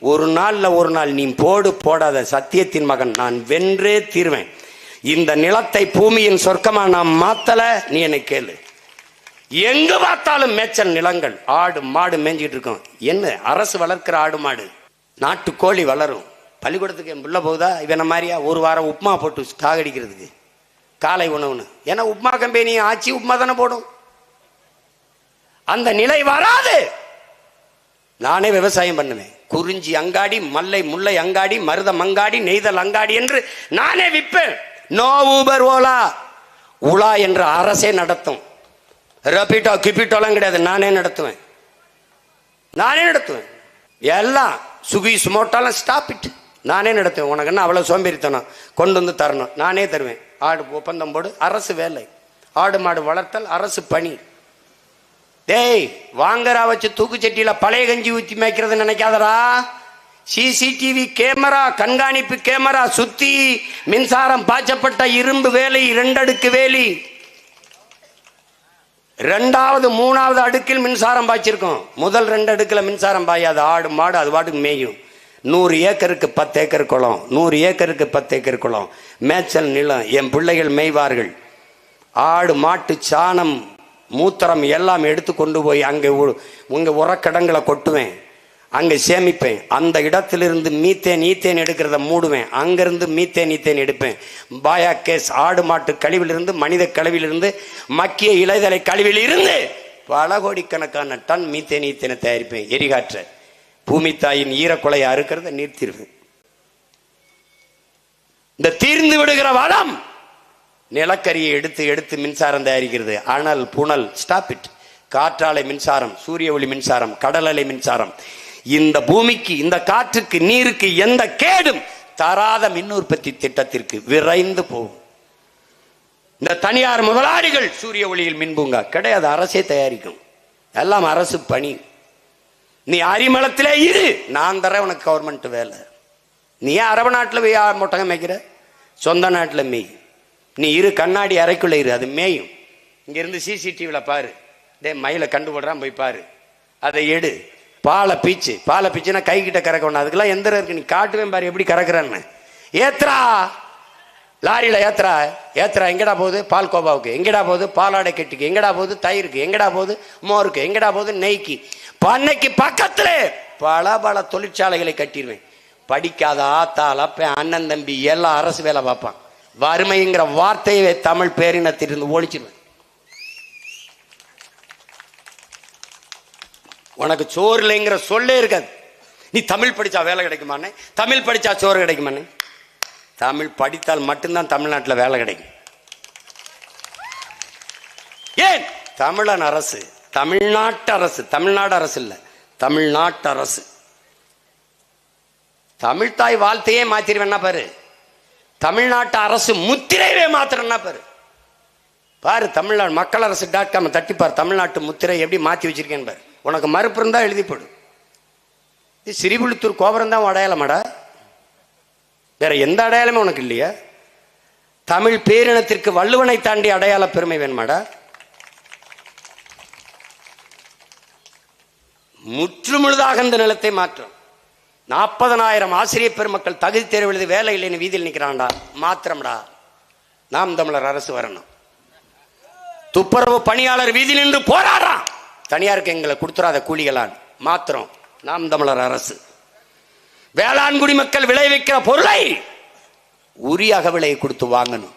ஒரு நாள்ல ஒரு நாள் நீ போடு போடாத சத்தியத்தின் மகன். நான் வென்றே தீர்வேன். இந்த நிலத்தை பூமியின் சொர்க்கமா நான் மாத்தல? நீ என்னை கேளு. எங்க பார்த்தாலும் மேய்ச்சல் நிலங்கள். ஆடு மாடு மேய்ஞ்சிட்டு இருக்கோம். என்ன? அரசு வளர்க்கிற ஆடு மாடு. நாட்டு கோழி வளரும். பள்ளிக்கூடத்துக்கு என் பிள்ளை போகுதா? இவன மாதிரியா? ஒரு வாரம் உப்புமா போட்டு காகடிக்கிறதுக்கு காலை உணவுன்னு ஏன்னா உப்புமா கம்பெனி ஆச்சி உப்புமா தானே போடும். அந்த நிலை வராது. நானே விவசாயம் பண்ணுவேன். குறிஞ்சி அங்காடி மல்லை முல்லை அங்காடி மருத மங்காடி நெய்தல் அங்காடி என்று நானே விற்பேன். No Uber Ola. உலா என்ற அரசே நடத்தும். ரபிட்டோ கிபிட்டோலாம் கிடையாது. நானே நடத்துவேன். நானே நடத்துவேன். எல்லாம் சுகி சுமோட்டாலாம் ஸ்டாப் இட் நானே நடத்துவேன். உனக்கு என்ன அவ்வளோ சோம்பேறித்தனம்? கொண்டு வந்து தரணும். நானே தருவேன். ஆடு ஒப்பந்தம் போடு. அரசு வேலை. ஆடு மாடு வளர்த்தல் அரசு பணி. டேய் வாங்கரா வச்சு தூக்குச்சட்டியில பழைய கஞ்சி ஊற்றி மேய்க்கிறது நினைக்காதடா. சிசிடிவி கேமரா கண்காணிப்பு கேமரா சுத்தி மின்சாரம் பாய்ச்சப்பட்ட இரும்பு வேலி ரெண்டடுக்கு வேலி. ரெண்டாவது மூணாவது அடுக்கில் மின்சாரம் பாய்ச்சிருக்கோம். முதல் ரெண்டு அடுக்கில் மின்சாரம் பாயாது. ஆடு மாடு அது பாட்டுக்கு மேயும். நூறு ஏக்கருக்கு பத்து ஏக்கர் குளம். நூறு ஏக்கருக்கு பத்து ஏக்கர் குளம். மேய்ச்சல் நிலம். என் பிள்ளைகள் மேய்வார்கள். ஆடு மாட்டு சாணம் மூத்திரம் எல்லாம் எடுத்து கொண்டு போய் அங்கே உ- உங்க உரக்கடங்களை கொட்டுவேன். அங்கே சேமிப்பேன். அந்த இடத்திலிருந்து மீத்தேன் ஈத்தேன் எடுக்கிறத மூடுவேன். அங்கேருந்து மீத்தேன் ஈத்தேன் எடுப்பேன். பாயா கேஸ் ஆடு மாட்டு கழிவிலிருந்து மனித கழிவிலிருந்து மக்கிய இலைதலை கழிவிலிருந்து பல கோடிக்கணக்கான டன் மீத்தேன் ஈத்தேனை தயாரிப்பேன். எரிகாற்ற. பூமி தாயின் ஈரக்குலையை அறுக்கிறத நிறுத்திடுவேன் இந்த தீர்ந்து விடுகிற வளம் நிலக்கரியை எடுத்து எடுத்து மின்சாரம் தயாரிக்கிறது. அனல் புனல் ஸ்டாப் இட் காற்றாலை மின்சாரம் சூரிய ஒளி மின்சாரம் கடல் அலை மின்சாரம். இந்த பூமிக்கு இந்த காற்றுக்கு நீருக்கு எந்த கேடும் தராத மின் உற்பத்தி திட்டத்திற்கு விரைந்து போகும். இந்த தனியார் முதலாளிகள் சூரிய ஒளியில் மின்பூங்கா கிடையாது அரசே தயாரிக்கும். எல்லாம் அரசு பணி. நீ அரிமளத்திலே இரு நான் தரேன் உனக்கு கவர்மெண்ட் வேலை. நீ ஏன் அரபு நாட்டில் போய் மொட்டகம் மேய்க்கிற? சொந்த நாட்டில் மேய். நீ இரு கண்ணாடி அறைக்குள்ள இரு அது மேயும். இங்கிருந்து சிசிடிவியில் பாரு. டே மயிலை கண்டுபிடுறான் போய் பாரு. அதை எடு. பாலை பீச்சு. பாலை பீச்சுனா கை கிட்ட கறக்க அதுக்கெல்லாம் எந்திரம் இருக்கு. நீ காட்டுவேன் பாரு எப்படி கறக்குறான்னு. ஏத்ரா லாரியில ஏத்ரா ஏத்ரா எங்கடா போகுது? பால் கோபாவுக்கு. எங்கடா போகுது? பாலாடை கெட்டிக்கு. எங்கடா போகுது? தயிருக்கு. எங்கடா போகுது? மோருக்கு. எங்கடா போகுது? நெய்க்கு. பண்ணைக்கு பக்கத்துல பல பல தொழிற்சாலைகளை கட்டிடுவேன். படிக்காத ஆத்தால அப்பன் அண்ணன் தம்பி எல்லாம் அரசு வேலை பார்ப்பான். வறுமைங்கிற வார்த்தையை தமிழ் பேரினத்திலிருந்து ஒழிச்சிருவேன் உனக்கு சோறு இல்லைங்கிற சொல்லே இருக்காது. நீ தமிழ் படிச்சா வேலை கிடைக்குமானே தமிழ் படிச்சா சோறு கிடைக்குமானே தமிழ் படித்தால் மட்டும்தான் தமிழ்நாட்டில் வேலை கிடைக்கும். ஏன்? தமிழன் அரசு தமிழ்நாட்டு அரசு தமிழ்நாடு அரசு இல்லை தமிழ்நாட்டு அரசு. தமிழ்தாய் வாழ்த்தையே மாத்திருவேன்னா பாரு. தமிழ்நாட்டு அரசு முத்திரையவே மாத்திரம்னா பாரு. பாரு தமிழ்நாடு மக்கள் அரசு டாட் காம் தட்டிப்பார் தமிழ்நாட்டு முத்திரை எப்படி மாற்றி வச்சிருக்கேன்னு பாரு. உனக்கு மறுப்பு இருந்தா எழுதி போடு. இது சிறிபுளித்தூர் கோபுரம் தான் அடையாளமாடா. வேற எந்த அடையாளமும் உனக்கு இல்லையா. தமிழ் பேரினத்திற்கு வள்ளுவனை தாண்டி அடையாள பெருமை வேணுமாடா. முற்றுமுழுதாக இந்த நிலத்தை மாற்றும். நாற்பதனாயிரம் ஆசிரியர் பெருமக்கள் தகுதி தேர்வு எழுதி வேலை இல்லைன்னு வீதியில் நிற்கிறான்டா மாத்திரம்டா. நாம் தமிழர் அரசு வரணும். துப்புரவு பணியாளர் வீதியில் நின்று போராடுறான். தனியாருக்கு எங்களை கொடுத்துறாத கூலிகளான். மாத்திரம் நாம் தமிழர் அரசு. வேளாண் குடிமக்கள் விளைவிக்கிற பொருளை உரிய அகவிலையை கொடுத்து வாங்கணும்.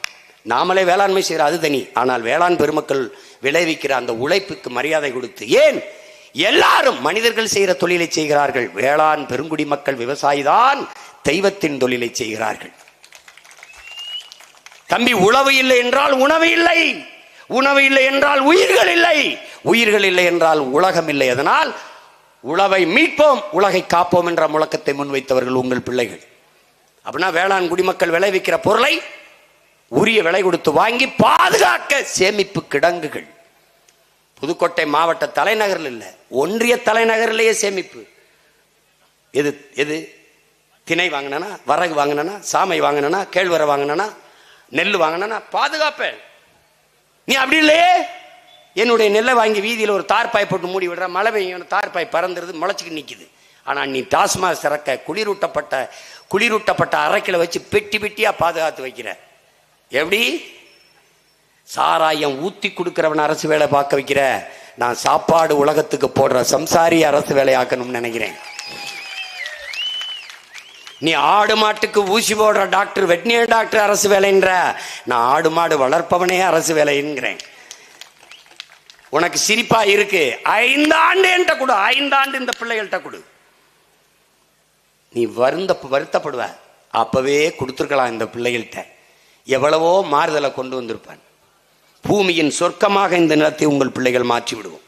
நாமளே வேளாண்மை செய்கிற அது தனி. ஆனால் வேளாண் பெருமக்கள் விளைவிக்கிற அந்த உழைப்புக்கு மரியாதை கொடுத்து ஏன் எல்லாரும் மனிதர்கள் செய்கிற தொழிலை செய்கிறார்கள். வேளாண் பெருங்குடி மக்கள் விவசாயி தான் தெய்வத்தின் தொழிலை செய்கிறார்கள். தம்பி உழவு இல்லை என்றால் உணவு இல்லை. உணவு இல்லை என்றால் உயிர்கள் இல்லை. உயிர்கள் இல்லை என்றால் உலகம் இல்லை. அதனால் உழவை மீட்போம் உலகை காப்போம் என்ற முழக்கத்தை முன்வைத்தவர்கள் உங்கள் பிள்ளைகள். அப்படின்னா வேளாண் குடிமக்கள் விளைவிக்கிற பொருளை உரிய விலை கொடுத்து வாங்கி பாதுகாக்க சேமிப்பு கிடங்குகள். புதுக்கோட்டை மாவட்ட தலைநகரில் இல்லை ஒன்றிய தலைநகரிலேயே சேமிப்பு. எது எது? திணை வாங்கினா வரகு வாங்கினா சாமை வாங்கினா கேழ்வரை வாங்கினா நெல் வாங்கினா பாதுகாப்பேன் நீ அப்படி இல்லையே? என்னுடைய நெல்லை வாங்கி வீதியில் ஒரு தார்பாய் போட்டு மூடி விடுற மழை பெய்யும் தார்பாய் பறந்துருது முளைச்சிக்கு நிற்கிது ஆனால் நீ டாஸ்மாக் சிறக்க குளிரூட்டப்பட்ட குளிரூட்டப்பட்ட அரைக்கில வச்சு பெட்டி பெட்டியாக பாதுகாத்து வைக்கிற. எப்படி? சாராயம் ஊத்தி கொடுக்கிறவன் அரசு வேலை பார்க்க வைக்கிற நான் சாப்பாடு உலகத்துக்கு போடுற சம்சாரி அரசு வேலையாக்கணும்னு நினைக்கிறேன். நீ ஆடு மாட்டுக்கு ஊசி போடுற டாக்டர் வெட்னியர் டாக்டர் அரசு வேலைன்ற நான் ஆடு மாடு வளர்ப்பவனே அரசு வேலைங்கிறேன் உனக்கு சிரிப்பா இருக்கு. ஐந்தாண்டு என்கிட்ட கொடு ஐந்தாண்டு இந்த பிள்ளைகள்கிட்ட கொடு. நீ வருந்த வருத்தப்படுவ. அப்பவே கொடுத்துருக்கலாம் இந்த பிள்ளைகள்கிட்ட. எவ்வளவோ மாறுதலை கொண்டு வந்திருப்பான். பூமியின் சொர்க்கமாக இந்த நிலத்தை உங்கள் பிள்ளைகள் மாற்றி விடுவோம்